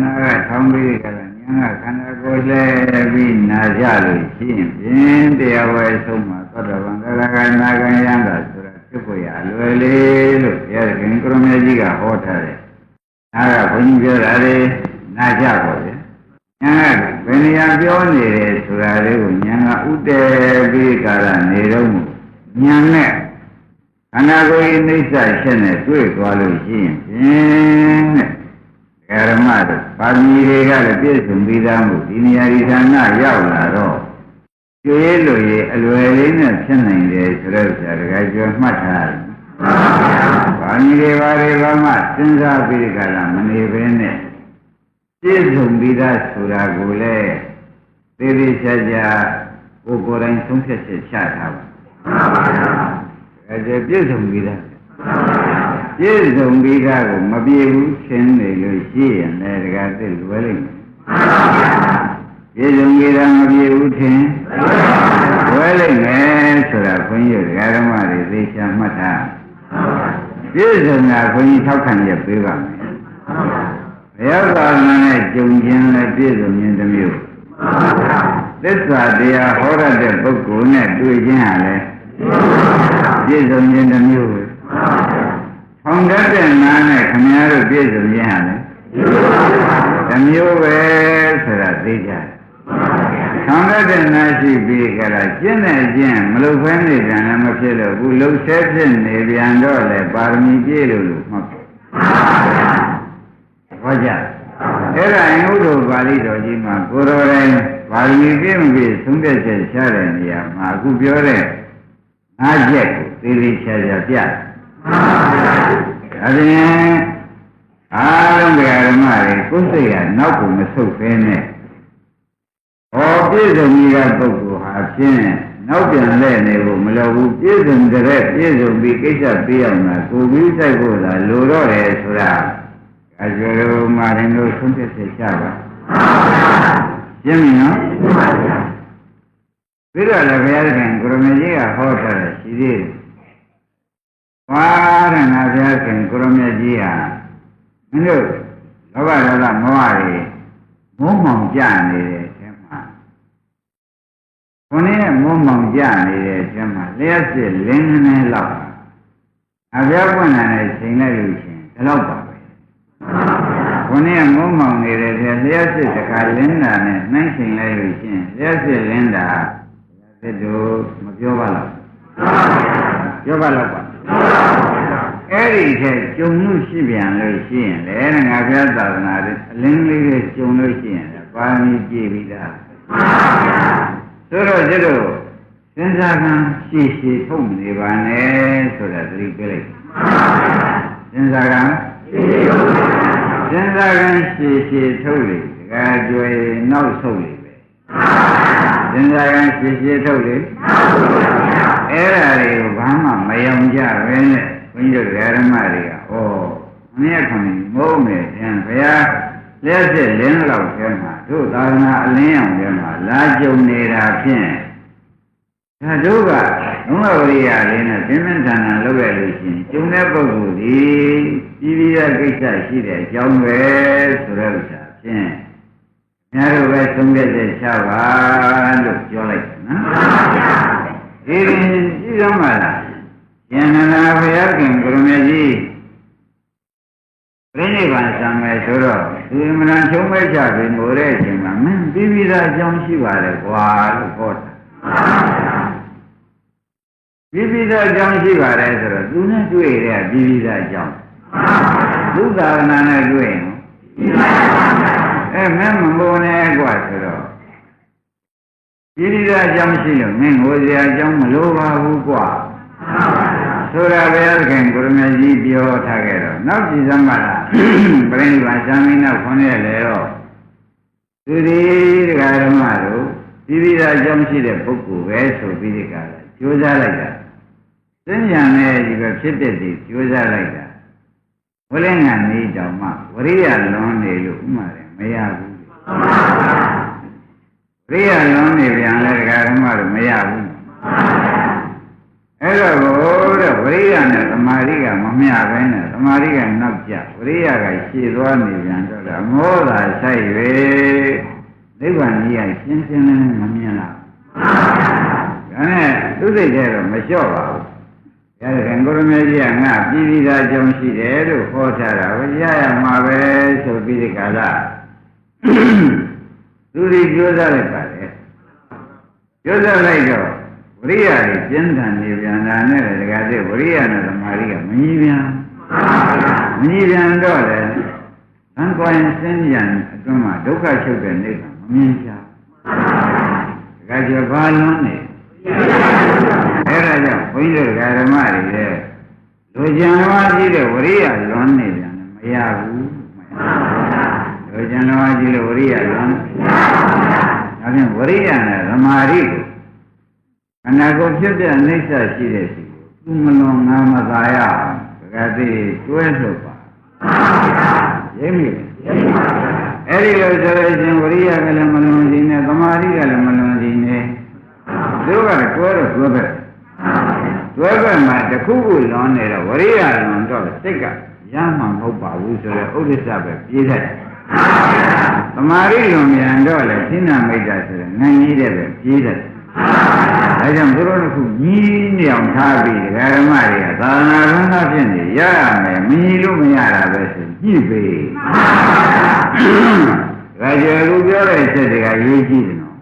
နာကထောင်းပြီးကြလားဉာဏ်ကခန္ဓာကိုယ်လဲပြီးနာကြလို့ရှိရင်ဖြင့်တရားဝဲဆုံးမှာသောတာပန်သရဂနာဂယံတာဆိုတာဖြစ်ဖို့ရအလွယ်လေးလို့ဘုရားခင်ကရမေကြီးကဟောထားတယ်။ဒါကဘုန်းကြီးပြောတာလေနာကြပါလေ။ဉာဏ်ကဘယ်နေရာပြောနေတယ်ဆိုတာလေးကိုဉာဏ်ကဥတည်ပြီးကြတာနေတော့ဉာဏ်နဲ့ခန္ဓာကိုယ်ဤနှိစ္စချက်နဲ့တွေ့သွားလို့ရှိရင်ဖြင့် တဲ့ဓမ္မတို့ပါဠိတွေကလည်းပြည့်စုံပြီးသားမှုဒီနေရာဒီဌာနရောက်လာတော့ကျွေးလို့ရအလွယ်လေးနဲ့ဖြစ်နိုင်တယ်ဆိုတော့ဆရာတကယ်ပြောမှတ်ထားတယ်ပါဠိတွေပါတွေဘာမှစဉ်းစားပြီးကြလားမနေဘဲနဲ့ပြည့်စုံပြီးသားဆိုတာကိုလည်းသေသေးချာချာကိုယ်ကိုယ်တိုင်ဆုံးဖြတ်ချက်ချထားပါအဲဒါပြည့်စုံပြီးသား ပြည့်စုံပြီးသားကိုမပြေဘူးရှင်းနေလို့ရှိရင်လည်းတကယ်သိလွယ်လိမ့်မယ်ပြည့်စုံပြီးသားမပြေဘူးထင်လွယ်လိမ့်မယ်ဆိုတာခွင့်ရဒကာဓမ္မတွေသိချာမှတ်ထားပြည့်စုံတာခွင့်ထောက်ခံရပေးပါမယ်ဘုရားသာသနာနဲ့ကြုံခြင်းလည်းပြည့်စုံခြင်းတစ်မျိုးသစ္စာတရားဟောရတဲ့ပုဂ္ဂိုလ်နဲ့တွေ့ခြင်းဟာလည်းပြည့်စုံခြင်းတစ်မျိုးပဲ။ ထောင်တတ်တဲ့နာနဲ့ခမည်းတော်ပြည့်စုံခြင်းဟာလည်းတစ်မျိုးပဲဆိုတာသိကြတယ်။ထောင်တတ်တဲ့နာရှိပြီးကြလားကျင့်တဲ့ကျင့်မလုပ်ဖဲနေပြန်လည်းမဖြစ်လို့ဘူးလှုပ်ဆဲဖြစ်နေပြန်တော့လေပါရမီပြည့်လို့လို့မှတ်ပါ။ဟောကြ။အဲ့ဒါအင်္ဂုတ္တပါဠိတော်ကြီးမှာကိုယ်တော်တိုင်ပါဠိပြည့်မပြည့်သုံးသက်ချက်ရှားတဲ့နေရာမှာအခုပြောတဲ့ငါးချက်ကိုသေသေးချာချာပြတယ်။ ဒါပြင်အားလုံးဓမ္မတွေကိုယ်စိတ်ကနောက်ကိုမဆုတ်ဖဲနဲ့ဟောပြည့်စုံကြီးတဲ့ပုဂ္ဂိုလ်ဟာဖြင့်နောက်ပြန်လဲနေဖို့မလိုဘူးပြည့်စုံတဲ့ပြည့်စုံပြီးကိစ္စပြအောင်လားကိုပြီးဆိုင်ဖို့လားလိုတော့တယ်ဆိုတာအကျိုးလိုမာရင်တို့ဆုံးဖြတ်ချက်ချပါရှင်းပြီနော်ပြီးတော့လည်းဘုရားရှင်ကိုရမကြီးကဟောထားတယ်ရှိသေးတယ်။ ဘာရဏဘုရားရှင်ကိုရမကြီးဟာမင်းတို့လောဘဒေါသမောဟတွေမုန်းမောင်ကြနေတယ်အဲမှာခொနည်းမုန်းမောင်ကြနေတယ်အဲမှာလျှက်စစ်လင်းနေလောက်အဘုရားပွင့်လာတဲ့ချိန်လိုက်လို့ရှင်ဒီလောက်ပါပဲခொနည်းမုန်းမောင်နေတယ်ဆိုလျှက်စစ်တခါလင်းတာနဲ့နှိုင်းချိန်လိုက်လို့ရှင်လျှက်စစ်လင်းတာသစ်တို့မပြောပါလားပြောပါလားကွာ အဲ့ဒီထက်ကြုံလို့ရှိပြန်လို့ရှိရင်လေငါဘုရားသာသနာတွေအလင်းလေးတွေကြုံလို့ရှိရင်ပါမီပြည့်ပြီးသားဆိုတော့ကျတော့စဉ်းစားကံရှည်ရှည်ထုတ်နေပါနဲ့ဆိုတာသတိပေးလိုက်စဉ်းစားကံစဉ်းစားကံရှည်ရှည်ထုတ်လေတကယ်ကြွယ်နောက်ဆုတ်လေပဲစဉ်းစားကံရှည်ရှည်ထုတ်လေ အဲ့ဒါတွေကိုဘာမှမယုံကြပဲနဲ့ဘုန်းကြီးတို့ဓမ္မတွေကဩမင်းရခွန်မုန်းနေပြန်ဘုရားလက်စစ်လင်းလောက်ကျမ်းမှာတို့သာသနာအလင်းအောင်ကျမ်းမှာလာကြုံနေတာဖြင့်ဒါတို့ကဘုရားဝရိယလေးနဲ့ပြင်းပြင်းထန်ထန်လုပ်ရလို့ရှိရင်ကျုံတဲ့ပုဂ္ဂိုလ်ဒီပြည်ပြည်ရဲ့ကိစ္စရှိတဲ့အကြောင်းပဲဆိုတဲ့ဥစ္စာဖြင့်များတို့ပဲသုံးပြတဲ့ချပါလို့ပြောလိုက်တယ်နော် ဒီရင်ကြည့်ရမှာလားယန္နာဘုရားခင်ကရမကြီးပြိဋိဘံဆံမယ်ဆိုတော့ဒီမရန်ချုံးမဲ့ချပြီငိုတဲ့အချိန်မှာမင်းပြီးပြီးသားအကြောင်းရှိပါတယ်ကွာလို့ဟောတာပြီးပြီးသားအကြောင်းရှိပါတယ်ဆိုတော့သူနဲ့တွေ့ရတဲ့ပြီးပြီးသားအကြောင်းသုသာရဏနဲ့တွေ့ရင်အဲမင်းမဘုံနဲ့ကွာဆိုတော့ ပြီးပြီးသားအကြောင်းရှိလို့မင်းငိုစရာအကြောင်းမလိုပါဘူးကွာဆိုတာဘုရားခင်ကိုရမကြီးပြောထားခဲ့တော့နောက်ကြည်စမ်းပါလားပြိဋိဘံဇာမင်းနောက်ခွန်ရလေတော့သူဒီတရားဓမ္မတို့ပြီးပြီးသားအကြောင်းရှိတဲ့ပုဂ္ဂိုလ်ပဲဆိုပြီးဒီကရကြိုးစားလိုက်တာသင်ညာနဲ့ဒီပဲဖြစ်တဲ့ဒီကြိုးစားလိုက်တာဝိလင်းကနေတောင်မှဝရိယလွန်နေလို့ဥမာတယ်မရဘူး ဝရိယလွန်နေပြန်လဲတရားဓမ္မတို့မရဘူးအဲ့တော့ကိုတဲ့ဝိရိယနဲ့သမာဓိကမမျှဘဲနဲ့သမာဓိကနောက်ကျဝိရိယကရှည်သွားနေပြန်တော့တာမောတာဆိုင်ပဲနိဗ္ဗာန်ကြီးကရှင်းရှင်းလင်းလင်းမမြင်လားဒါနဲ့သူစိတ်ထဲတော့မလျှော့ပါဘူးရတဲ့ကိုရမေကြီးကငါပြည်ပြီးသားကြောင်းရှိတယ်လို့ဟောထားတာကိုရရမှာပဲဆိုပြီးဒီကလာသူဒီကြိုးစားလိုက်ပါ လေကြိုးစားလိုက်တော့ဝရိယကြီးကျင်းထန်နေပြန်တာနဲ့တကယ်တည်းဝရိယနဲ့သမာဓိကမကြီးပြန်မကြီးပြန်တော့လေသံကွာရင်စင်းပြန်အတွင်းမှာဒုက္ခချုပ်တဲ့နေကမမြင်ချာတကယ်ကျဘာလုံးနေအဲ့ဒါကြောင့်ဘုန်းကြီးတို့ဓမ္မတွေရဲ့လူကျင်တော်ကြီးတဲ့ဝရိယလွန်နေပြန်တယ်မရဘူးလူကျင်တော်ကြီးတဲ့ဝရိယလွန် ဒါဖြင့်ဝရိယနဲ့သမာဓိကိုအနာကိုဖြစ်ပြအိဋ္ဌရှိတဲ့စီကိုသူမလွန်ငါမသာရအောင်တကယ်သိတွဲလို့ပါရိပ်မိအဲ့ဒီလိုဆိုလို့ရှင်ဝရိယကလည်းမလွန်ခြင်းနဲ့သမာဓိကလည်းမလွန်ခြင်းနဲ့တို့ကလည်းတွဲတော့တွဲပဲတွဲပဲမှာတစ်ခုခုလွန်နေတော့ဝရိယလွန်တော့စိတ်ကရမှမဟုတ်ပါဘူးဆိုတော့ဥဒိစ္စပဲပြေးတယ် သမာဓိလွန်မြန်တော့လေသင်္နာမိတ်တာဆိုတော့ငန်းကြီးတဲ့ပဲပြေးတယ်ဒါကြောင့်သူတို့ကကြီးနေအောင်ထားပြီးဓမ္မတွေကသာသနာ့ဘုရားဖြစ်နေရရမယ်မကြီးလို့မရတာပဲဆိုညှိပေဒါကြောင့်လူပြောတဲ့ချက်တွေကရေးကြည့်တယ်နော်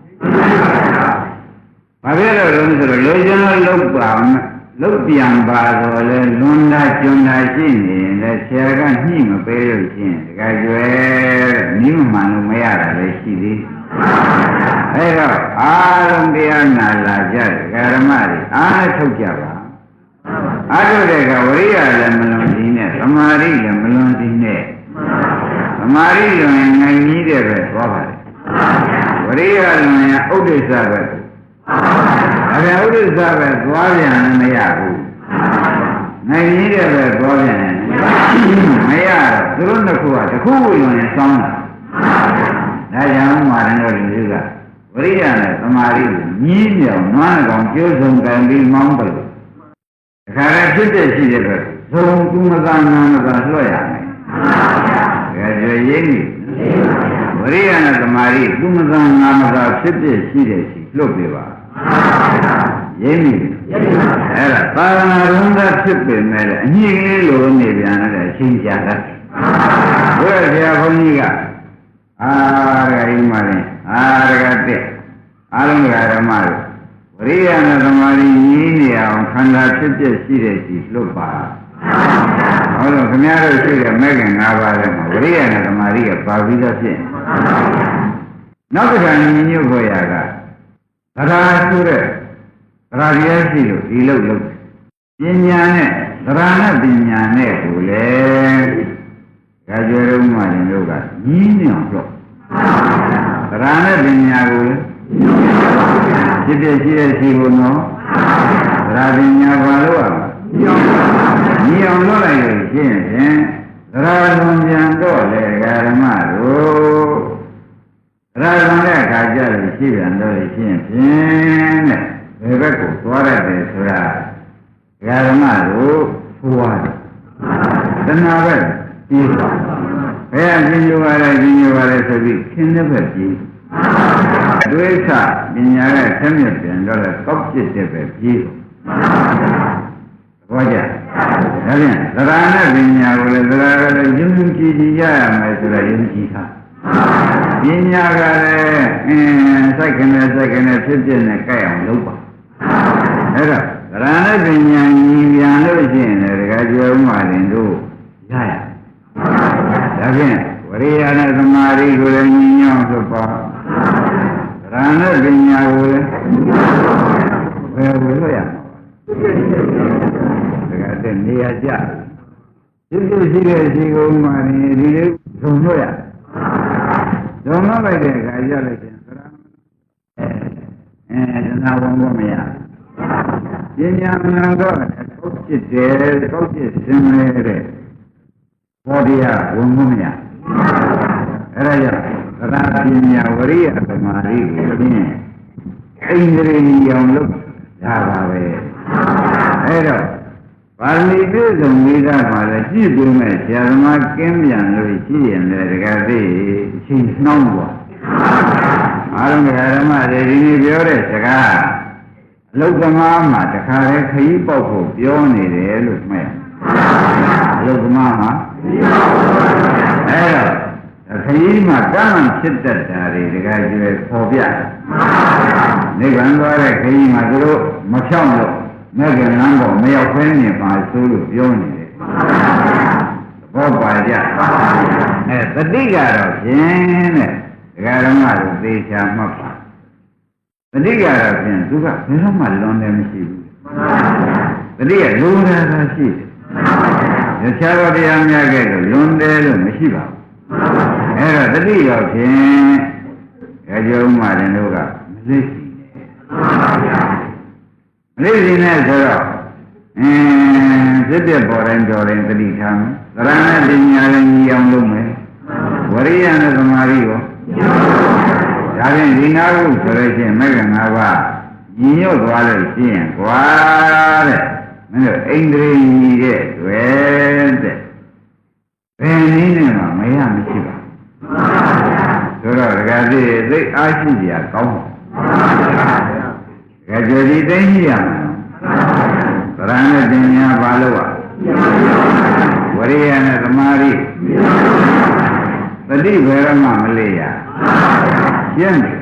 ဘာဖြစ်လို့လဲဆိုတော့လူချင်းလုံးလောက်ပါ လုတ်ပြန်ပါတော့လဲလွန်တာကျွန်းတာရှိနေရင်လည်းဆရာကညှိမပေးလို့ရှိရင်တကယ်ကျွဲနိမမှန်လို့မရတာလည်းရှိသေးတယ်အဲတော့အာရုံတရားနာလာကြတယ်ဓမ္မတွေအားထုတ်ကြပါအားထုတ်တဲ့ကဝိရိယလည်းမလွန်သေးနဲ့သမာဓိလည်းမလွန်သေးနဲ့သမာဓိလွန်ရင်ငြိမ်ကြီးတဲ့ပဲသွားပါတယ်ဝိရိယလွန်ရင်ဥဒိစ္စပဲဒါပြ န်ဥဒိစ္စပဲသွားပြန်လည်းမရဘူးနိုင်ကြီးတဲ့ပဲသွားပြန်ရင်မရတော့သူတို့နှစ်ခုကတစ်ခုခုလွန်ရင်စောင်းတာဒါကြောင့်မာရဏတို့လူကဝိရိယနဲ့သမာဓိကိုညင်းမြောင်နွားကောင်ကျိုးစုံကံပြီးမောင်းတယ်တခါတည်းဖြစ်တဲ့ရှိတဲ့ပဲဇုံသူမသာနာမသာလွှတ်ရမယ်ဒါကြွေရင်းကြီးဝိရိယနဲ့သမာဓိသူမသာနာမသာဖြစ်တဲ့ရှိတဲ့ရှိလွတ်ပြပါ ရင်းပြီအဲ့ဒါသာသနာ့ရုံးသားဖြစ်ပေမဲ့လည်းအညစ်ကလေးလိုနေပြန်တဲ့အချင်းကြတာဘုရားဆရာဘုန်းကြီးကအာရဂိမလည်းအာရဂတဲ့အားလုံးကဓမ္မတို့ဝိရိယနဲ့သမာဓိကြီးနေအောင်ခန္ဓာဖြစ်ဖြစ်ရှိတဲ့ရှိလွတ်ပါဟုတ်လို့ခင်ဗျားတို့ရှိတဲ့မဲ့ခင်၅ပါးထဲမှာဝိရိယနဲ့သမာဓိကပါပြီးသားဖြစ်နောက်တစ်ခါညီညွတ်ဖို့ရက သရာဆိုတဲ့သရာတရားရှိလို့ဒီလို့လို့ပညာနဲ့သရာနဲ့ပညာနဲ့ကိုလေဒါကြွယ်တော့မှရင်တို့ကညီးညွတ်တော့သရာနဲ့ပညာကိုလေဖြစ်ဖြစ်ရှိတဲ့ရှိကိုနော်သရာပညာဘာလို့อ่ะညီအောင်လုပ်လိုက်လို့ရှင်းရင်သရာလွန်ပြန်တော့လေဓမ္မတို့ ရာဇံတဲ့အခါကျလို့ရှိပြန်တော့ရှင်းဖြင့်တဲ့ဘယ်ဘက်ကိုသွားရတယ်ဆိုတာဓမ္မတို့ဖိုးရတယ်တဏှာပဲပြီးသွားဘယ်အပြင်ညိုရတယ်ပြင်ညိုရတယ်ဆိုပြီးခင်းတဲ့ဘက်ပြီးဒွိသပညာနဲ့ဆင်းရဲပြန်တော့လေကောက်ပြစ်တဲ့ပဲပြီးဘောကြဒါဖြင့်သရဏပညာကိုလည်းသရကလည်းယုံကြည်ကြည်ရရမယ်ဆိုတော့ယုံကြည်တာ ပညာကလည်းအင်းစိုက်ခနဲ့စိုက်ခနဲ့ဖြစ်ဖြစ်နဲ့ကြိုက်အောင်လုပ်ပါအဲ့တော့သရဏပညာညီပြန်လို့ရှိရင်လည်းတကယ်ကြောဥမာရင်တို့ရရဒါဖြင့်ဝရိယနဲ့သမာဓိကိုလည်းညီညွတ်လို့ပါရဏပညာကိုလည်းဘယ်လိုလုပ်ရမလဲတကယ်တည်းနေရာကြဖြစ်ဖြစ်ရှိတဲ့ရှိကုန်မှနေဒီလေးဇုံလို့ရ ဇုံလို့လိုက်တဲ့အခါကြလိုက်ရင်သရအဲတဏှာဝင်ဖို့မရပညာမနာတော့ကောက်ဖြစ်တယ်ကောက်ဖြစ်စင်လေတဲ့ဘောတရားဝင်ဖို့မရအဲဒါကြောင့်သရပညာဝရိယသမာဓိကိုဖြင့်အိန္ဒြေရောင်လို့ရပါပဲအဲ့တော့ ပါရမီပြည့်စုံပြီးသားပါလေကြည့်ပြီးမဲ့ဆရာသမားကင်းပြန်လို့ရှိရင်လည်းတကယ်သိအချိန်နှောင်းသွားအားလုံးဓမ္မတွေဒီနေ့ပြောတဲ့စကားအလုတ်သမားမှာတခါလေခရီးပေါက်ဖို့ပြောနေတယ်လို့မှတ်ရအလုတ်သမားမှာအဲ့တော့ခရီးမှာကံမှဖြစ်တတ်တာတွေတကယ်ကျွယ်ပေါ်ပြနိဗ္ဗာန်သွားတဲ့ခရီးမှာသူတို့မဖြောင်းလို့ မဲ့ကလမ်းပေါ်မရောက်ဖဲနေပါဆိုလို့ပြောနေတယ်ဘောပါကြအဲတတိကတော့ဖြင့်တဲ့ဒကာရမတို့သေချာမှတ်ပါတတိကတော့ဖြင့်သူကဘယ်တော့မှလွန်တယ်မရှိဘူးတတိကလိုတာသာရှိတယ်ရချာတော်တရားများခဲ့လို့လွန်တယ်လို့မရှိပါဘူးအဲ့တော့တတိရောဖြင့်ကြောမှတယ်တို့ကမသိစီမ သိစီနဲ့ဆိုတော့အင်းဖြစ်တဲ့ပေါ်တိုင်းတော်တိုင်းတတိထားမယ်သရဏပညာလည်းညီအောင်လုပ်မယ်ဝရိယနဲ့သမာဓိရောဒါဖြင့်ဒီနာဟုဆိုလို့ရှိရင်မဂ္ဂင်၅ပါးညီညွတ်သွားလို့ရှိရင်ကွာတဲ့မင်းတို့အိန္ဒြေညီတဲ့တွေ့တဲ့ဘယ်နည်းနဲ့မှမရမရှိပါဘူးဆိုတော့ဒကာကြီးသိအားရှိကြကောင်းပါဒ ကာကြီးဒီသိရှိရမှာသရဏနဲ့ပညာပါလို့อ่ะဝရိယနဲ့သမာဓိတတိဘယ်မှမလေးရရှင်းတယ်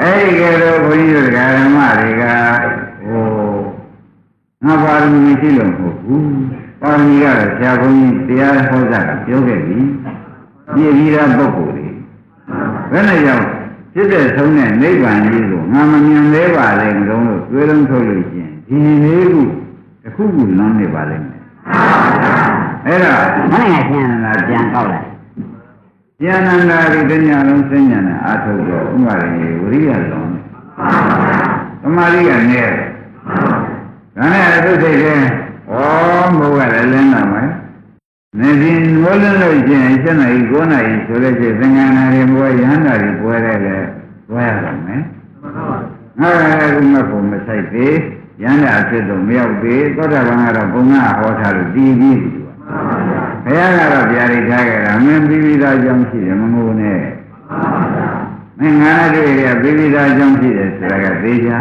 အဲ့ဒီကဲတော့ဘုန်းကြီးတို့ဓမ္မတွေကဟိုငါပါရမီရှိလို့မဟုတ်ဘူးပါရမီကတော့ဆရာဘုန်းကြီးတရားဟောတာကပြောခဲ့ပြီပြည့်ပြီးသားပုဂ္ဂိုလ်တွေဘယ်နဲ့ကြော င့်ဖြစ်တဲ့ဆုံးတဲ့နိဗ္ဗာန်ကြီးကိုငါမမြင်သေးပါလေမလို့တွေးလုံးထုတ်လို့ရှင်ဒီလေးခုတစ်ခုခုလမ်းနေပါလိမ့်မယ်အဲ့ဒါမနဲ့ရှင်းလာပြန်ကောက်လိုက်ဉာဏန္တာရိတညာလုံးစိညာနဲ့အာထုတ်တော့ဥပါရိဝရိယလုံးသမာဓိကနေတယ်ဒါနဲ့အထုစိတ်တဲ့ဩမိုးကလည်းလင်းလာမယ် နေပြင်ဝလင်းလို့ချင်း7နာရီ9နာရီဆိုလို့ရှိရင်သင်္ကန်းနာရီဘွယ်ရဟန္တာရီဘွယ်တဲ့လေဘွယ်ရတော့မယ်ငါကလည်းမဖို့မဆိုင်သေးရဟန္တာဖြစ်တော့မရောက်သေးသောတာပန်ကတော့ဘုံကဟောထားလို့တည်ပြီးပြီဘုရားကတော့ဗျာဒိတ်ထားကြတာမင်းပြီးပြီးသားကြောင့်ရှိတယ်မငိုနဲ့မင်းငါးတွေ့ရပြီးပြီးသားကြောင့်ရှိတယ်ဆိုတာကသေချာ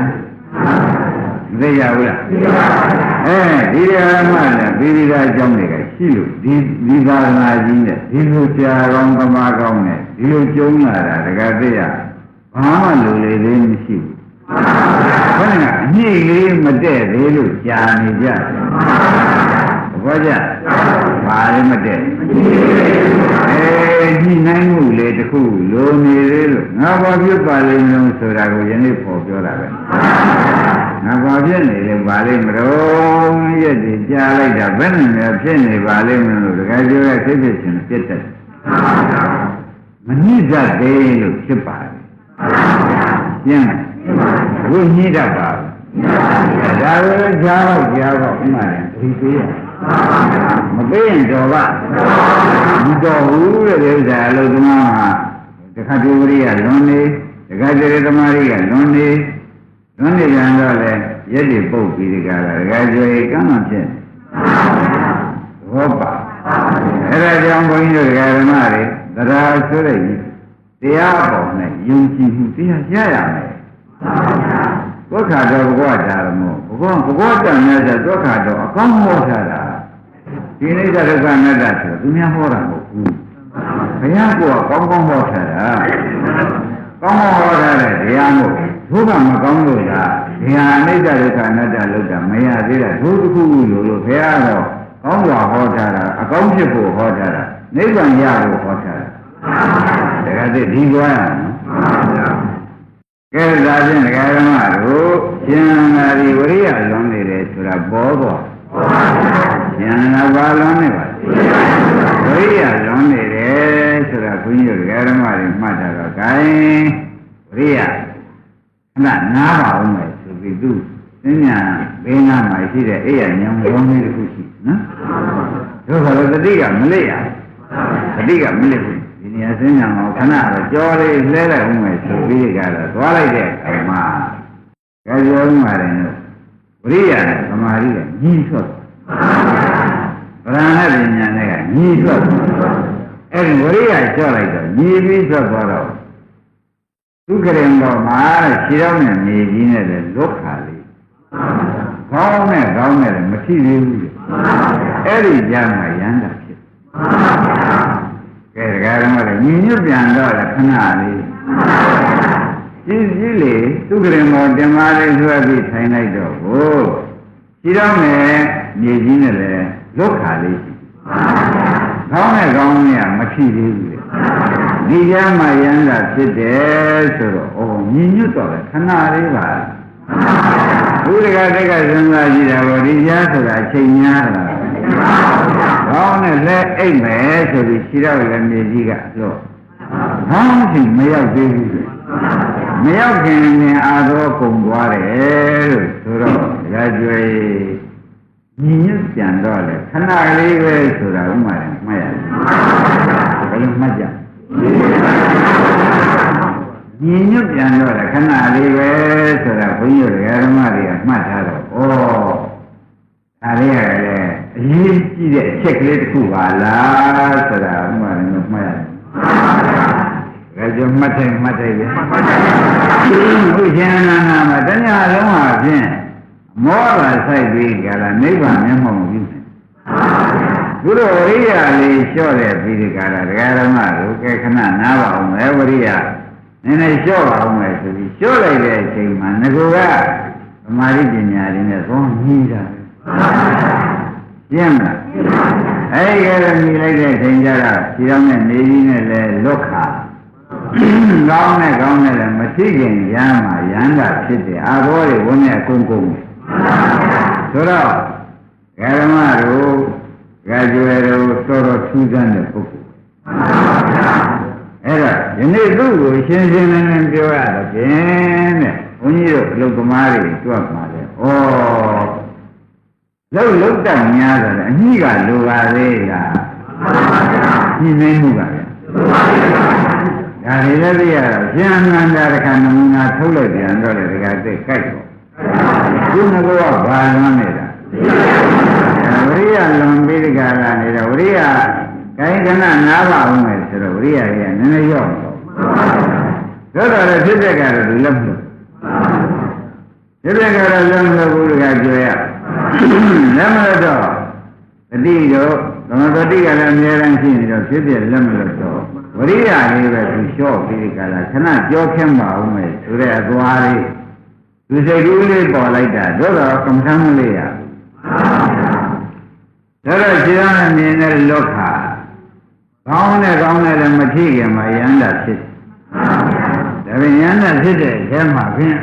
မသိကြဘူးလားသိပါပါအဲဒီဓမ္မနဲ့ပြီးပြီးသားကြောင့်တွေက ရှိလို့ဒီဒီသာသနာကြီးနဲ့ဒီလိုကြာကောင်းသမားကောင်းနဲ့ဒီလိုကျုံးလာတာတကယ်သိရဘာမှလိုလေသေးမရှိဘူးဘယ်နဲ့အညိလေးမတည့်သေးလို့ကြာနေကြတယ်ဘောကြဘာလည်းမတည့်အဲဒီနိုင်မှုလေးတစ်ခုလိုနေသေးလို့ငါဘာဖြစ်ပါလိမ့်မလို့ဆိုတာကိုယနေ့ပေါ်ပြောတာပဲ ငါဘာဖြစ်နေလဲဘာလိမ့်မလို့ရက်တည်ကြားလိုက်တာဘယ်နဲ့လဲဖြစ်နေပါလိမ့်မလို့တခါပြောရဖြစ်ဖြစ်ချင်းပြတ်တတ်မညစ်တတ်သေးလို့ဖြစ်ပါတယ်ရှင်းလားဘုညစ်တတ်ပါဘူးဒါကိုကြားတော့ကြားတော့ဥမာတယ်ဒီပေးရမပေးရင်တော့ပါမတော်ဘူးတဲ့ဥစ္စာအလုံးသမားမှာတခါတည်းဝရိယလွန်နေတခါတည်းသမားတွေကလွန်နေ လွန်နေကြတော့လေရက်တွေပုတ်ပြီးဒီကလာတခါကျွေးကမ်းမှဖြစ်ဟောပါအဲ့ဒါကြောင့်ဘုန်းကြီးတို့ဓမ္မတွေတရားဆိုတဲ့တရားပေါ်နဲ့ယုံကြည်မှုတရားရရမယ်ဒုက္ခတော့ဘုရားဓမ္မောဘုရားဘုရားတန်မြတ်ဆိုဒုက္ခတော့အကောင်းဟောထားတာဒီနိစ္စဒုက္ခအနတ္တဆိုသူများဟောတာမဟုတ်ဘူးဘုရားကကောင်းကောင်းဟောထားတာကောင်းကောင်းဟောထားတဲ့တရားမို့ ဒုက္ခမကောင်းလို့လားဒီဟာအနိစ္စဒုက္ခအနတ္တလောက်တာမရသေးတာဒုတစ်ခုခုလို့လို့ဘုရားတော့ကောင်းစွာဟောထားတာအကောင်းဖြစ်ဖို့ဟောထားတာနိဗ္ဗာန်ရဖို့ဟောထားတာဒါကတည်းဒီကွာရနော်ကဲဒါဖြင့်ဒကာရမတို့ရှင်နာရီဝရိယလွန်နေတယ်ဆိုတာပေါ်တော့ရှင်နာဘာလွန်နေပါဝရိယလွန်နေတယ်ဆိုတာဘုန်းကြီးတို့ဒကာရမတွေမှတ်တာတော့ gain ဝရိယ ခဏနားပါအောင်မယ်ဆိုပြီးသူသင်ညာဘေးနားမှာရှိတဲ့အိယာညံဝန်းလေးတစ်ခုရှိနော်တို့ကတော့တတိကမလိရတတိကမလိဘူးဒီနေရာသင်ညာမှာခဏတော့ကြောလေးလဲလိုက်အောင်မယ်ဆိုပြီးကြတော့သွားလိုက်တဲ့အခါမှာကြောရုံးပါတယ်နော်ဝရိယနဲ့သမာဓိကညီထွက်ဗရဏပညာနဲ့ကညီထွက်အဲ့ဒီဝရိယကျော့လိုက်တော့ညီပြီးထွက်သွားတော့ သူကရင်တော်မှာတဲ့ခြေတော်နဲ့နေကြီးနဲ့လည်းလွတ်ခါလေးကောင်းနဲ့ကောင်းနဲ့လည်းမထိသေးဘူးလေအဲ့ဒီကြမှာရမ်းတာဖြစ်ကဲဒကာရမလည်းညီညွတ်ပြန်တော့လည်းခဏလေးကြီးကြီးလေသူကရင်တော်တင်မာလေးဆွဲပြီးထိုင်လိုက်တော့ကိုခြေတော်နဲ့နေကြီးနဲ့လည်းလွတ်ခါလေးရှိကောင်းနဲ့ကောင်းနဲ့ကမထိသေးဘူးလေ ဒီကြမှာရမ်းတာဖြစ်တယ်ဆိုတော့ဩညီညွတ်တော့လေခဏလေးပါဘုရားတက်ကစဉ်းစားကြည့်တာပေါ့ဒီကြားဆိုတာအချိန်များတာကောင်းနဲ့လက်အိတ်မယ်ဆိုပြီးခြေတော်လည်းမြေကြီးကလို့ဘာမှရှိမရောက်သေးဘူးလေမရောက်ခင်ရင်အာသောကုန်သွားတယ်လို့ဆိုတော့ရာကျွေညီညွတ်ပြန်တော့လေခဏလေးပဲဆိုတာဥမာတယ်မှတ်ရတယ်ဘယ်လိုမှတ်ကြ ညီညွတ်ပြန်တော့လေခဏလေးပဲဆိုတာဘုန်းကြီးတို့ဓမ္မတွေကမှတ်ထားတော့ဩဒါလေးရတယ်လေအရေးကြီးတဲ့အချက်ကလေးတစ်ခုပါလားဆိုတာဥမာတယ်မှတ်ရတယ်ဒါကြောင့်မှတ်တယ်မှတ်တယ်ဗျဘုရားနာနာမှာတဏှာလုံးဟာဖြင့်မောတာဆိုင်ပြီးကြလားနိဗ္ဗာန်မျက်မှောက်မပြုနိုင် ဘုရောဝိရိယလေးလျှော့တဲ့ပြီးဒီကလာဒကာဓမ္မတို့ကဲခဏနားပါအောင်မယ်ဝိရိယနည်းနည်းလျှော့ပါအောင်မယ်ဆိုပြီးလျှော့လိုက်တဲ့အချိန်မှာငကိုကသမာဓိပညာရင်းနဲ့သောညီးတာရှင်းမလားအဲ့ဒီကလည်းညီလိုက်တဲ့အချိန်ကျတော့ခြေတော်နဲ့နေကြီးနဲ့လည်းလွတ်ခါကောင်းနဲ့ကောင်းနဲ့လည်းမသိခင်ရမ်းမှာရမ်းတာဖြစ်တယ်အာဘောတွေဝန်းနဲ့အကုန်ကုန်ဆိုတော့ဓမ္မတို့ ကြွယ်တို့တော်တော်ထူးဆန်းတဲ့ပုဂ္ဂိုလ်အဲ့တော့ယနေ့သူ့ကိုရှင်းရှင်းလင်းလင်းပြောရတော့ဖြင့်တဲ့ဘုန်းကြီးတို့အလုသမားတွေတွက်ပါလေဩလှုပ်လှုပ်တတ်များတယ်အညိကလိုပါသေးလားညှိနှိမ့်မှုပါလေဒါတွေလည်းသိရတော့ရှင်အနန္ဒရခနမူနာထုတ်လိုက်ပြန်တော့လေဒီကသိကြိုက်တော့ခုနကဘာလွမ်းနေတာ ဝရိယလွန်ပြီးဒီကလာနေတော့ဝရိယကိုင်းကနနားပါအောင်မယ်ဆိုတော့ဝရိယကြီးကနည်းနည်းရောက်တော့တော့တော့ဖြစ်တဲ့ကတော့ဒီလက်မလို့ဖြစ်တဲ့ကတော့လက်မလို့ဘူးဒီကကြွယ်ရလက်မလို့တော့တတိတော့သမဂတိကလည်းအများအားရှိနေတော့ဖြစ်တဲ့လက်မလို့တော့ဝရိယလေးပဲသူလျှော့ပြီးဒီကလာခဏကြောခင်းပါအောင်မယ်ဆိုတဲ့အသွားလေးသူစိတ်ကူးလေးပေါ်လိုက်တာတော့တော့ကမ္မထမ်းလေးရ ဒါတော့ခြေရနဲ့မြင်တဲ့လောကကောင်းနဲ့ကောင်းနဲ့လည်းမထိခင်မှာယန္တာဖြစ်ဒါပေမဲ့ယန္တာဖြစ်တဲ့အထဲမှာဖြင့်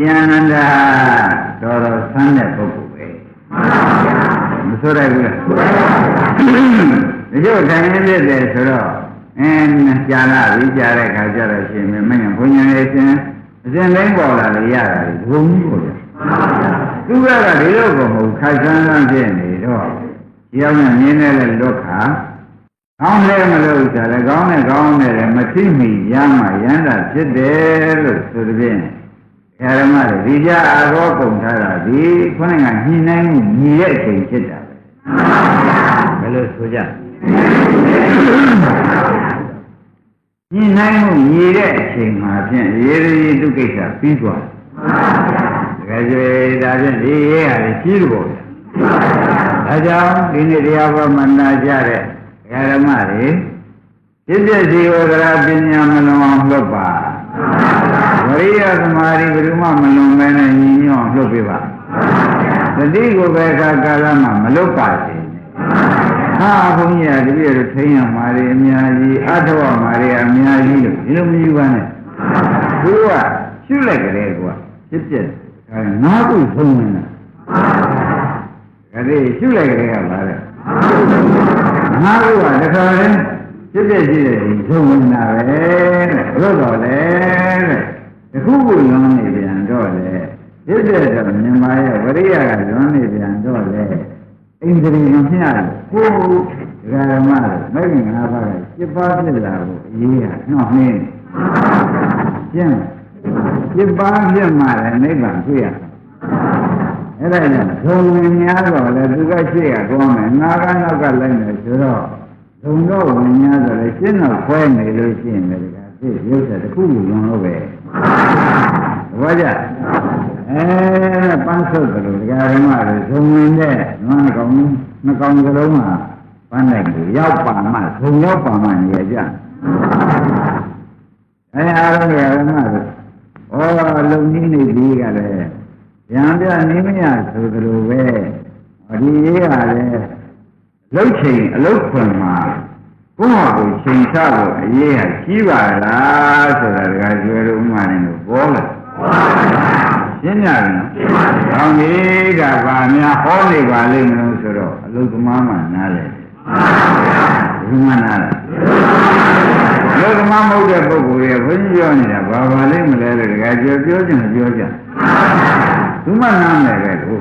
ယန္တာတော်တော်ဆန်းတဲ့ပုဂ္ဂိုလ်ပဲမဆိုရဘူးလားဒီလိုထိုင်နေဖြစ်တယ်ဆိုတော့အင်းကြာလာပြီကြာတဲ့ခါကျတော့ရှင်မင်းမင်းဘုညာရဲ့ရှင်အစဉ်တိုင်းပေါ်လာလေရတာလေဘုံကြီးပေါ်တယ် သူကဒီလိုကိုမဟုတ်ခိုက်ဆန်းဆန်းဖြစ်နေတော့ရောက်နေမြင်နေလဲလွတ်ခါကောင်းတယ်မလို့ဆိုလည်းကောင်းတယ်ကောင်းတယ်လည်းမသိမိရမှရမ်းတာဖြစ်တယ်လို့ဆိုတဲ့ဖြင့်ဓမ္မတွေဒီကြအာရောကုန်ထားတာဒီခုနကညှိနှိုင်းမှုညီရဲ့အချိန်ဖြစ်တာပဲဘယ်လိုဆိုကြညှိနှိုင်းမှုညီတဲ့အချိန်မှာဖြင့်ရေရီတုကိစ္စပြီးသွားတယ် တကယ်ကြွေဒါဖြင့်ဒီရေးဟာလေကြီးလို့ပေါ့ဗျာဒါကြောင့်ဒီနေ့တရားပေါ်မှာနာကြတဲ့ဓမ္မတွေပြည့်ပြည့်စီဝကရာပညာမလွန်အောင်လုပ်ပါဝရိယသမာဓိဘယ်သူမှမလွန်မဲနဲ့ညီညွတ်အောင်လုပ်ပေးပါသတိကိုပဲခါကာလမှာမလုပ်ပါစေဟာဘုန်းကြီးကတပည့်တို့ထိန်းရမှာတွေအများကြီးအထောက်မှာတွေအများကြီးလို့ဒီလိုမယူပါနဲ့သူကရှုလိုက်ကြတယ်ကွာဖြစ်ဖြစ် အဲငါးခုဆုံးနေတာဒါလေးရှုလိုက်ကြတယ်ကပါလေငါးခုကတစ်ခါလဲဖြစ်ဖြစ်ရှိတယ်ဒီဆုံးနေတာပဲတဲ့ဘလို့တော့လေတဲ့တခုခုလွန်နေပြန်တော့လေဖြစ်ဖြစ်တော့မြန်မာရဲ့ဝရိယကလွန်နေပြန်တော့လေအိန္ဒြေမမျှဘူးကိုယ်ဒကာဓမ္မတွေမဂ္ဂင်၅ပါးက7ပါးဖြစ်လာဖို့အရေးဟာနှောင့်နှင်းရှ င်း7ပါးပြတ်မှလည်းနိဗ္ဗာန်တွေ့ရအဲ့ဒါကြောင့်ဇုံဝင်များတော့လေသူကရှိရကောင်းမယ်ငါကနောက်ကလိုက်မယ်ဆိုတော့ဇုံတော့ဝင်များတော့လေရှင်းတော့ခွဲနေလို့ရှိရင်လည်းဒါဖြစ်ရုပ်ဆက်တစ်ခုလူလုံးလို့ပဲဘာကြအဲပန်းဆုပ်တယ်လို့ဒကာဓမ္မတွေဇုံဝင်တဲ့နွားကောင်နှကောင်ကလေးမှာပန်းလိုက်ကိုရောက်ပါမှဇုံရောက်ပါမှနေရကြအဲအားလုံးဒကာဓမ္မတွေ ဩလုံကြီးနေပြီးကြတယ်ရံပြနေမရဆိုသလိုပဲဒီရေးကလည်းလှုပ်ချိန်အလုတ်ခွင်မှာဘုရားကိုချိန်ဆလို့အရေးကကြီးပါလားဆိုတာတကယ်ကျွဲလို့ဥမာနေလို့ပေါ်လာရှင်းကြတယ်နော်။ကောင်းပြီကဗာများဟောနေပါလိမ့်မလို့ဆိုတော့အလုတ်သမားမှနားလေ။ဘုမနာလား။အ လုတ်သမားမဟုတ်တဲ့ပုဂ္ဂိုလ်ရဲ့ဘုန်းကြီးပြောနေတာဘာပါလိမ့်မလဲလို့တကယ်ကျွဲပြောချင်ပြောကြ။သူမနားမယ်ပဲကို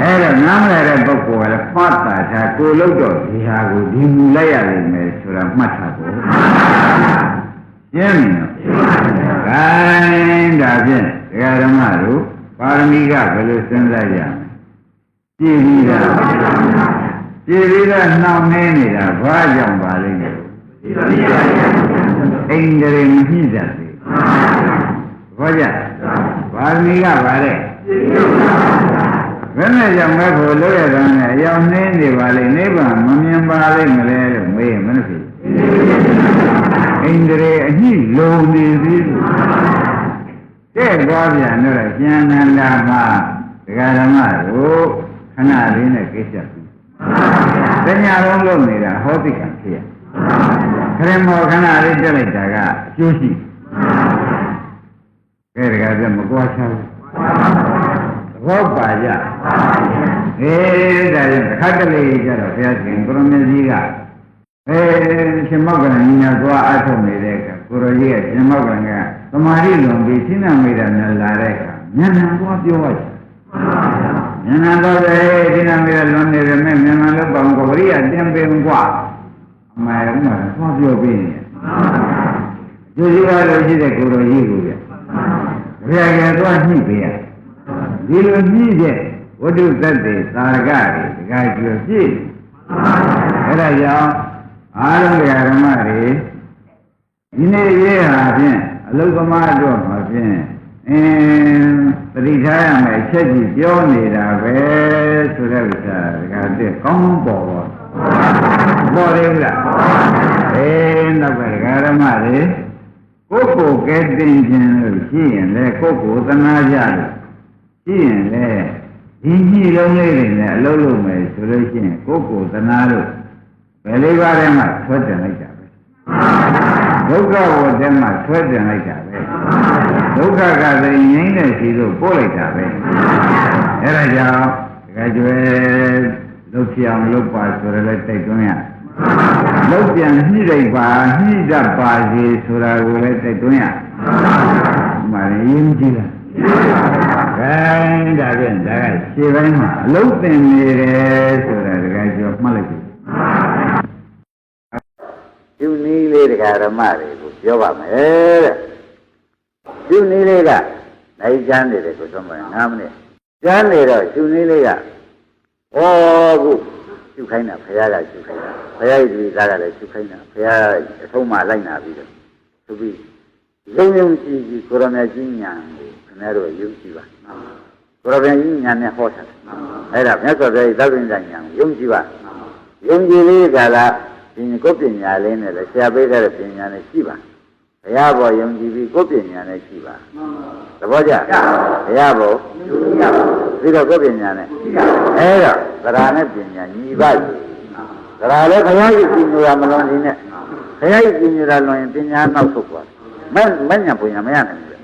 အဲ့တော့နားမလဲတဲ့ပုဂ္ဂိုလ်ကလည်းမှတ်တာထားကိုလို့တော့ဒီဟာကိုဒီမူလိုက်ရလိမ့်မယ်ဆိုတာမှတ်ထားဖို့ရှင်းပြီနော်ခိုင်းဒါဖြင့်ဒကာဓမ္မတို့ပါရမီကဘယ်လိုစဉ်းစားရမလဲကြည်ပြီးတာကြည်ပြီးတော့နှောင့်နှင်းနေတာဘာကြောင့်ပါလိမ့်မယ် အိန္ဒြေမညှိတတ်သေးဘောကြပါရမီကပါတဲ့ဘယ်နဲ့ကြောင့်မဲ့ဖို့လို့ရတဲ့နဲ့အယောင်နှင်းနေပါလေနိဗ္ဗာန်မမြင်ပါလိမ့်မလဲလို့မေးရင်မနှဖြစ်အိန္ဒြေအညှိလုံနေပြီတဲ့သွားပြန်တော့ကျန်နန္ဒာမှာဒကာဓမ္မတို့ခဏလေးနဲ့ကိစ္စပြီတညာလုံးလုံးနေတာဟောတိကံဖြစ်ရ ခရင်မောခဏလေးတက်လိုက်တာကအကျိုးရှိကဲဒကာပြမကွာချဘူး ဘောပါကြအေးဒါရင်တစ်ခါတလေကြတော့ဘုရားရှင်ကိုရမကြီးကအဲရှင်မောက္ကလညာသွားအထုတ်နေတဲ့အခါကိုရကြီးကရှင်မောက္ကလကသမာဓိလွန်ပြီးရှင်းနာမိတာနဲ့လာတဲ့အခါဉာဏ်နဲ့သွားပြောလိုက်ဉာဏ်နဲ့တော့လေရှင်းနာမိတာလွန်နေတယ်မဲ့ဉာဏ်နဲ့လောက်ပေါင်းကိုရိယတင်ပင်กว่า အမှန်ကသွားပြောပြီးနေကျိုးကြီးကားလို့ရှိတဲ့ကိုရကြီးကိုပြဘုရားကသွားညှိပေးရဒီလိုညှိတဲ့ဝတ္ထုသတ္တေသာရကတွေတခါကျော်ပြည့်အဲ့ဒါကြောင့်အားလုံးတရားဓမ္မတွေဒီနေ့ရေးဟာဖြင့်အလုသမားတို့မှာဖြင့်အင်းတတိထားရမယ်အချက်ကြီးပြောနေတာပဲဆိုတဲ့ဥစ္စာတခါတည်းကောင်းကောင်းပေါ်ပေါ် ပေါ်တယ်ဗျာအေးနောက်ကတရားဓမ္မတွေကိုယ့်ကိုယ်ကဲတင်ခြင်းလို့ရှိရင်လေကိုယ့်ကိုယ်သနာကြလို့ရှိရင်လေဒီကြည့်လုံးလေးတွေနဲ့အလုံးလုံးမယ်ဆိုလို့ရှိရင်ကိုယ့်ကိုယ်သနာလို့ဘယ်လေးပါးထဲမှာဆွဲတင်လိုက်တာပဲဒုက္ခဝတ္တမှာဆွဲတင်လိုက်တာပဲဒုက္ခကသိငြိမ့်တဲ့စီလို့ပို့လိုက်တာပဲအဲဒါကြောင့်တကယ်ကျွဲ လုတ်ပြအောင်လုတ်ပါဆိုရလဲတိုက်တွန်းရလုတ်ပြန်ညှိလိုက်ပါညှိတတ်ပါစေဆိုတာကိုလည်းတိုက်တွန်းရမှန်ရင်ရင်းကြည့်လားခိုင်းဒါဖြင့်ဒါကခြေပိုင်းမှာအလုံးတင်နေတယ်ဆိုတာတကယ်ကျော်မှတ်လိုက်ပြီဒီနည်းလေးတကဓမ္မတွေကိုပြောပါမယ်တဲ့ဒီနည်းလေးကနိုင်ကျမ်းနေတယ်ကိုသုံးပါ9မိနစ်ကျမ်းနေတော့ဒီနည်းလေးက ဩခုရှုခိုင်းတာဘုရားကရှုခိုင်းတာဘုရားရဲ့ဒီသားကလည်းရှုခိုင်းတာဘုရားအဆုံးမလိုက်နာပြီးတော့သူပြီးရုံရုံကြည့်ကြည့်ကိုရမကြီးညာကိုခင်ဗျားတို့ယုံကြည်ပါကိုရမကြီးညာနဲ့ဟောတာအဲ့ဒါမြတ်စွာဘုရားရဲ့သဗ္ဗညညာကိုယုံကြည်ပါယုံကြည်လေးကလားဒီကိုယ်ပညာလေးနဲ့လည်းဆရာပေးတဲ့ပညာနဲ့ရှိပါ ဘုရားဘောယုံကြည်ပြီးကိုယ်ပညာနဲ့ရှိပါသဘောကျဘုရားဘောပြီးတော့ကိုယ်ပညာနဲ့အဲ့တော့သရနဲ့ပညာညီပါ့သရလည်းဘုရားရဲ့ပညာမလွန်သေးနဲ့ဘုရားရဲ့ပညာလွန်ရင်ပညာနောက်ဆုတ်သွားတယ်မမညာပညာမရနိုင်ဘူး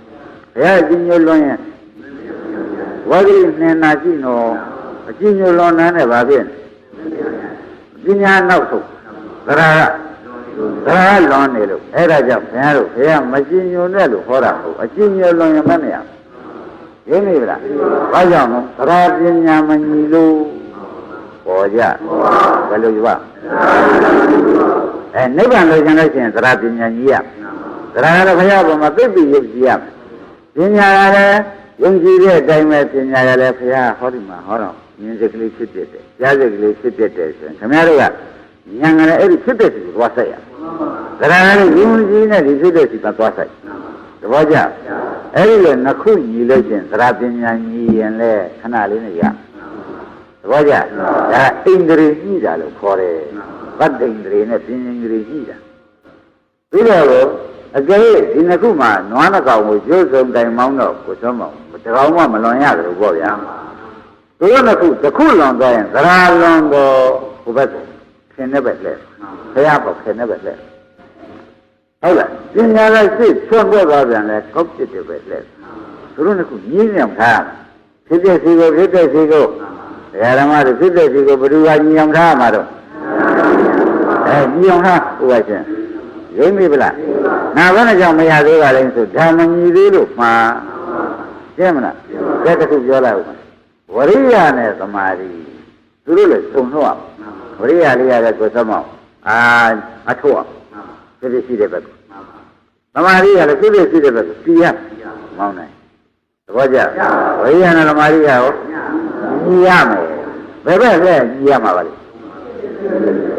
ဘုရားရဲ့ပညာလွန်ရင်ဝါဂိနှင်နာရှိတော့အကျဉ်းညလွန်နန်းနဲ့ပါဖြစ်ပညာနောက်ဆုတ်သရက သရကလွန်နေလို့အဲ့ဒါကြောင့်ဘုရားတို့ဘုရားမကျဉ်ညွန်နဲ့လို့ဟောတာဟုတ်အကျဉ်းညလွန်ရင်မနဲ့ရရင်းနေဗလားဘာကြောင့်လဲသရပညာမညီလို့ပေါ်ကြဘယ်လိုယူပါအဲနိဗ္ဗာန်လိုချင်လို့ရှိရင်သရပညာကြီးရသရကတော့ဘုရားပေါ်မှာသိပြီယုတ်ကြည်ရပညာကလည်းယုံကြည်တဲ့အတိုင်းပဲပညာရလဲဘုရားဟောဒီမှာဟောတော့မြင်စိတ်ကလေးဖြစ်ဖြစ်တယ်ကြားစိတ်ကလေးဖြစ်ဖြစ်တယ်ဆိုရင်ခင်ဗျားတို့က ဉာဏ်ကလည်းအဲ့ဒီဖြစ်တဲ့စီကိုသွားဆက်ရသရဏနဲ့ယုံကြည်နဲ့ဒီဖြစ်တဲ့စီကသွားဆက်သဘောကျအဲ့ဒီလိုနှစ်ခုညီလို့ချင်းသရပညာညီရင်လဲခဏလေးနဲ့ရသဘောကျဒါအိန္ဒြေညှိတာလို့ခေါ်တယ်ဗတ်တိန္ဒြေနဲ့ပညာန္ဒြေညှိတာပြီးတော့အကယ်၍ဒီနှစ်ခုမှာနွားနှကောင်ကိုကျိုးစုံတိုင်မောင်းတော့ကိုစောမောင်းတကောင်မှမလွန်ရတယ်လို့ပေါ့ဗျာသူတို့နှစ်ခုတစ်ခုလွန်သွားရင်သရာလွန်တော့ဟိုဘက် ခင်တဲ့ဘက်လဲဘုရားပေါ့ခင်တဲ့ဘက်လဲဟုတ်လားပညာလိုက်စိတ်ဆွန့်ပေါ်သွားပြန်လဲကောက်ပြစ်တဲ့ဘက်လဲသူတို့နှစ်ခုညင်းညံထားဖြစ်တဲ့စီကိုဖြစ်တဲ့စီကိုတရားဓမ္မတွေဖြစ်တဲ့စီကိုဘယ်သူကညင်အောင်ထားမှာတော့အဲညင်အောင်ထားဥပရှင်ရိမ့်ပြီဗလားနာဘယ်နဲ့ကြောင့်မရသေးပါလဲဆိုဓမ္မညီသေးလို့မှာရှင်းမလားကဲတစ်ခုပြောလိုက်ဦးဝရိယနဲ့သမာဓိသူတို့လည်းသုံနှုတ်အောင် ဝရိယလေးရတဲ့ကိုယ်သမောက်အာအထောက်အောင်ဖြစ်ဖြစ်ရှိတဲ့ဘက်သမာဓိကလည်းဖြစ်ဖြစ်ရှိတဲ့ဘက်ကိုပြရမောင်းနိုင်သဘောကျဝရိယနဲ့သမာဓိကရောညီရမယ်ဘယ်ဘက်လဲညီရမှာပါလဲ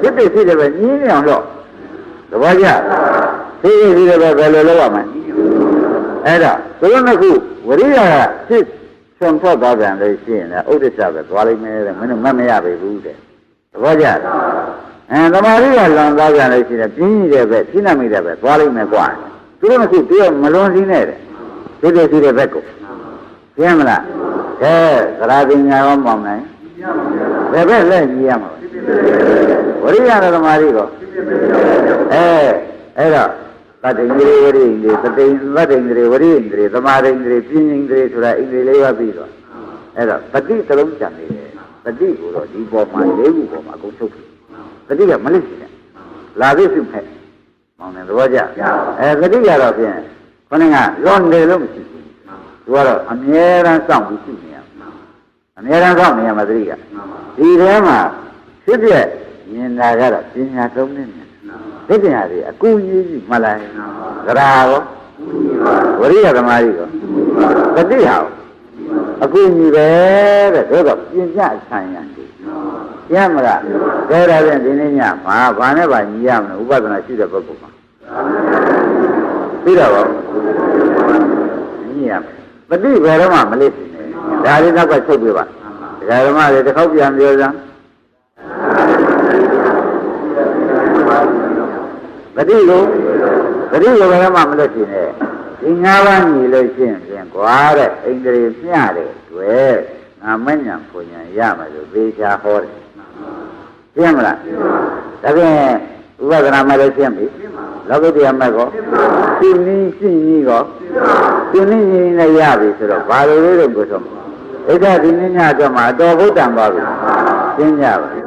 ဖြစ်ဖြစ်ရှိတဲ့ဘက်ညီနေအောင်တော့သဘောကျသိသိရှိတဲ့ဘက်ဘယ်လိုလုပ်ရမလဲအဲ့ဒါသူတို့နှစ်ခုဝရိယကဖြစ်ဆွန်ထွက်သွားပြန်လို့ရှိရင်လည်းဥဒိစ္စပဲသွားလိမ့်မယ်တဲ့မင်းတို့မတ်မရပေဘူးတဲ့သ ဘောကျအဲသမာဓိကလွန်သွားပြန်လို့ရှိရင်ပြင်းကြီးတဲ့ဘက်ပြင်းနာမိတဲ့ဘက်သွားလိမ့်မယ်ကွာသူတို့နှစ်ခုတည်းမလွန်စည်းနဲ့တဲ့သိသိရှိတဲ့ဘက်ကိုရှင်းမလားကဲသရပညာရောမောင်းနိုင်ဘယ်ဘက်လဲကြီးရမှာဝရိယနဲ့သမာဓိကောအဲအဲ့တော့တတ္တိင်္ဂရေဝရိင်္ဂရေသတိင်သတ္တိင်္ဂရေဝရိင်္ဂရေသမာရိင်္ဂရေပြင်းင်္ဂရေဆိုတာအင်္ဂရေလေးပါပြီးတော့အဲ့တော့ပฏิသလုံးကြံနေတယ် တတိကိုတော့ဒီပေါ်မှာလေးခုပေါ်မှာအကုန်ချုပ်ပြီတတိကမလစ်ဘူးလေလာသိစုဖက်မောင်နေသဘောကျအဲတတိကတော့ဖြင့်ခொနည်းကလွန်နေလို့မရှိဘူးသူကတော့အမြဲတမ်းစောင့်ပြီးရှိနေရအမြဲတမ်းစောင့်နေရမှာတတိကဒီထဲမှာဖြစ်ဖြစ်မြင်တာကတော့ပညာသုံးနေတယ်သိပညာတွေအကူကြီးကြီးမှတ်လိုက်ကြရာရောဝရိယသမားကြီးရောတတိဟာရော အကူကြီးပဲတဲ့တို့တော့ပညာအဆံရံတယ်ရမလားကဲဒါဖြင့်ဒီနေ့ညမှာဘာနဲ့ဘာညီရမလဲဥပဒနာရှိတဲ့ပုဂ္ဂိုလ်မှာပြီးတော့ဗောညီရမယ်ပฏิဘယ်တော့မှမလစ်နေဒါလေးနောက်ကချုပ်ပြပါဒကာဓမ္မတွေတစ်ခေါက်ပြန်ပြောစမ်းပฏิကိုပฏิကိုဘယ်တော့မှမလစ်နေနဲ့ ဒီငါးပါးညီလို့ရှိရင်ဖြင့်ကွာတဲ့ဣန္ဒြေမျှတဲ့တွေ့ငါမညံဖွညာရမယ်လို့သေချာဟောတယ်ရှင်းမလားဒါဖြင့်ဥပဒနာမဲ့လည်းရှင်းပြီလောကုတ္တရာမဲ့ကောရှင်းနည်းရှင်းကြီးကောရှင်းနည်းရှင်းနဲ့ရပြီဆိုတော့ဘာလိုလေးတော့ကိုဆုံးဣဒ္ဓဒီနည်းညအတွက်မှာအတော်ဘုဒ္ဓံပါပြီရှင်းကြပါ